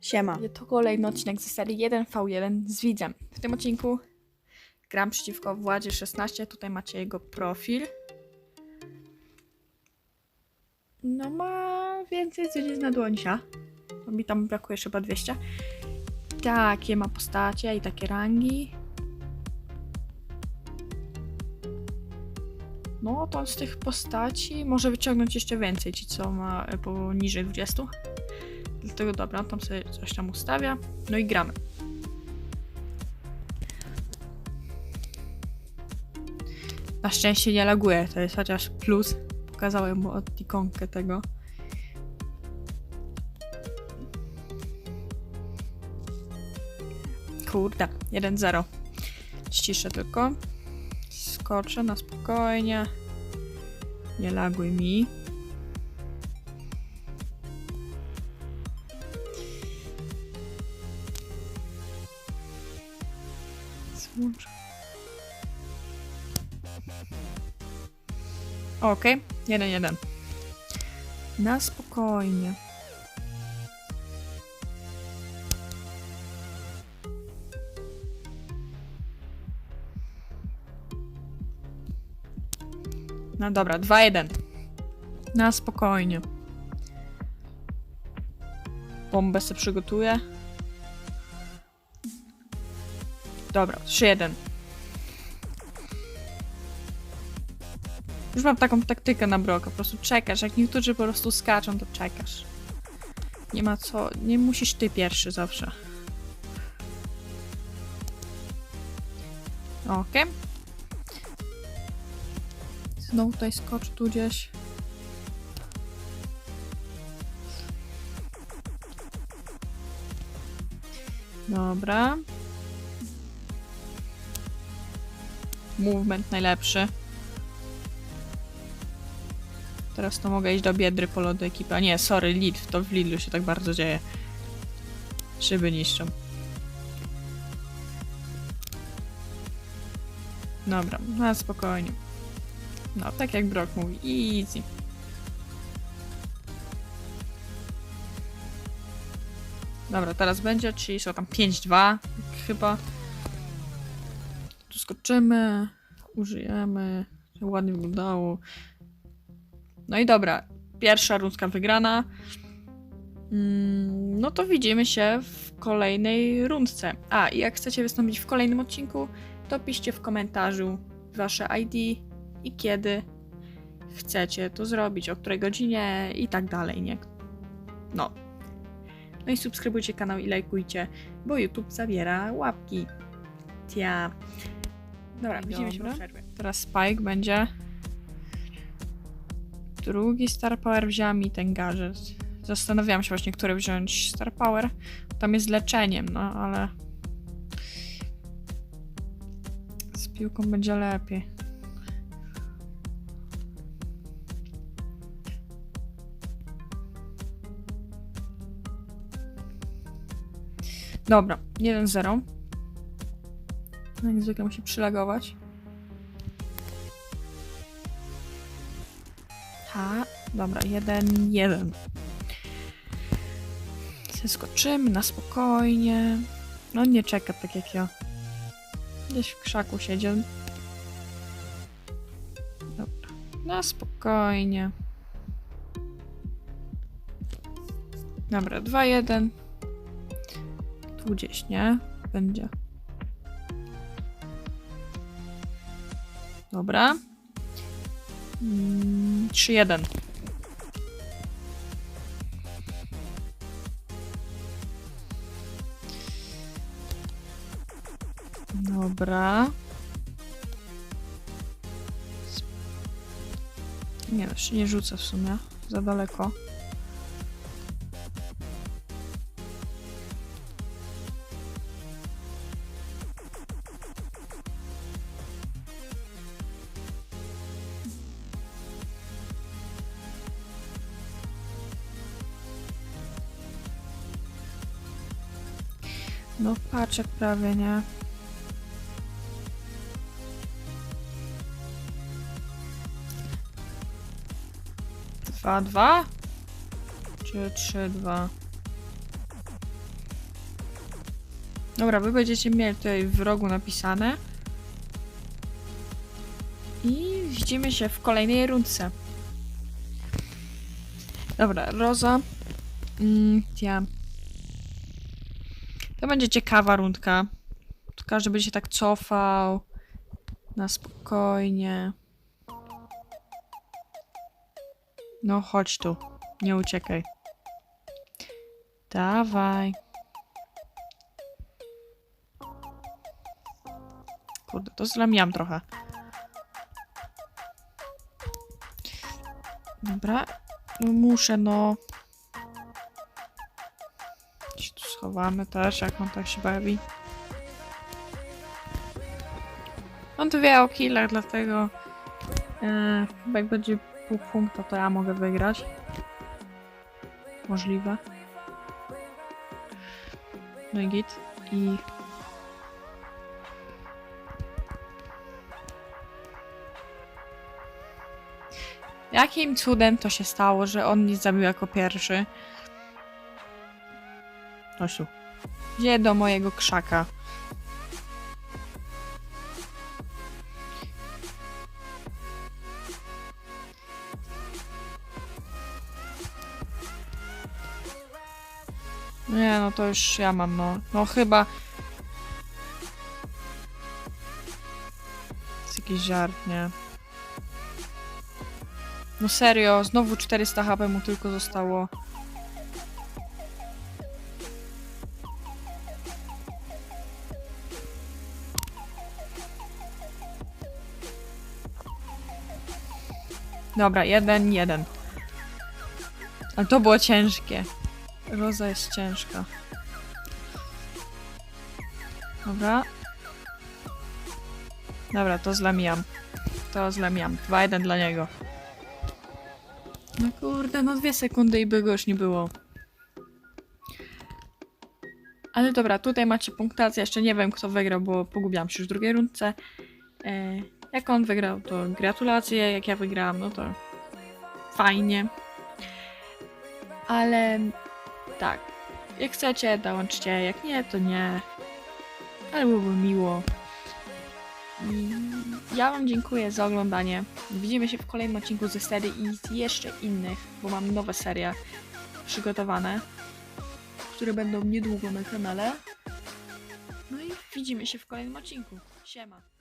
Siema. To kolejny odcinek ze serii 1v1 z widzem. W tym odcinku gram przeciwko Władzie 16. Tutaj macie jego profil. No ma więcej niż na dłońsia. Bo Mi tam brakuje chyba 200. Takie ma postacie i takie rangi. No to z tych postaci może wyciągnąć jeszcze więcej, ci co ma e, poniżej 20. Dlatego dobra, tam sobie coś tam ustawia. No i gramy. Na szczęście nie laguje, to jest chociaż plus. Pokazałem mu od ikonkę tego. Kurde, 1-0. Ściszę tylko. Skoczę na spokojnie. Nie laguj mi. Złącz. Okej, jeden, jeden. Na spokojnie. No dobra, dwa, jeden. Na spokojnie. Bombę sobie przygotuję. Dobra, 3-1. Już mam taką taktykę na broka, po prostu czekasz. Jak niektórzy po prostu skaczą, to czekasz. Nie ma co, nie musisz ty pierwszy zawsze. Okej. Znowu tutaj skocz tu gdzieś. Dobra. Movement najlepszy. Teraz to mogę iść do Biedry po lodu ekipy. Nie, sorry, Lidl. To w Lidlu się tak bardzo dzieje. Szyby niszczą. Dobra, na spokojnie. No, tak jak Brock mówi, easy. Dobra, teraz będzie, czyli są tam 5-2 chyba. Skoczymy, użyjemy, ładnie wyglądało. No i dobra, pierwsza rundka wygrana. Mm, No to widzimy się w kolejnej rundce. A, i jak chcecie wystąpić w kolejnym odcinku, to piszcie w komentarzu wasze ID i kiedy chcecie to zrobić, o której godzinie i tak dalej, nie? No. No i subskrybujcie kanał i lajkujcie, bo YouTube zabiera łapki. Tia. Dobra, widzimy się po Dobra. przerwie. Teraz Spike będzie. Drugi Star Power wziąłem i ten gadżet. Zastanawiałam się właśnie, który wziąć Star Power. Tam jest leczeniem, no ale. Z piłką będzie lepiej. Dobra, 1-0. Jak zwykle musi przylagować. Ha, dobra, 1-1. Zeskoczymy na spokojnie. No nie czeka tak jak ja. Gdzieś w krzaku siedzi. Dobra, na spokojnie. Dobra, 2-1. Tu gdzieś, nie? Będzie. Dobra. Mm, 3-1. Dobra. Nie, już nie rzucę w sumie. Za daleko. No paczek prawie, nie? Dwa, dwa? Czy trzy, dwa? Dobra, wy będziecie mieli tutaj w rogu napisane. I widzimy się w kolejnej rundce. Dobra, Roza. Mm, ja. To będzie ciekawa rundka. Każdy będzie się tak cofał. Na spokojnie. No, chodź tu. Nie uciekaj. Dawaj. Kurde, to zlamiam trochę. Dobra. No muszę, no. Schowamy też, jak on tak się bawi. On tu wie o killach, dlatego e, jak będzie pół punkta, to ja mogę wygrać. Możliwe. No i git. I Jakim cudem to się stało, że on nie zabił jako pierwszy? Osiu. Gdzie do mojego krzaka? Nie, no to już ja mam, no. No chyba... Jest jakiś żart, nie? No serio, znowu 400 HP mu tylko zostało. Dobra, jeden, jeden. Ale to było ciężkie. Roza jest ciężka. Dobra. Dobra, to zlamiam. To zlamiam. 2-1 dla niego. No kurde, no dwie sekundy i by go już nie było. Ale dobra, tutaj macie punktację. Jeszcze nie wiem, kto wygrał, bo pogubiłam się już w drugiej rundce. E, jak on wygrał, to gratulacje. Jak ja wygrałam, no to fajnie. Ale tak, jak chcecie, dołączcie. Jak nie, to nie. Ale byłoby miło. I ja Wam dziękuję za oglądanie. Widzimy się w kolejnym odcinku ze serii i z jeszcze innych, bo mam nowe serie przygotowane, które będą niedługo na kanale. No i widzimy się w kolejnym odcinku. Siema.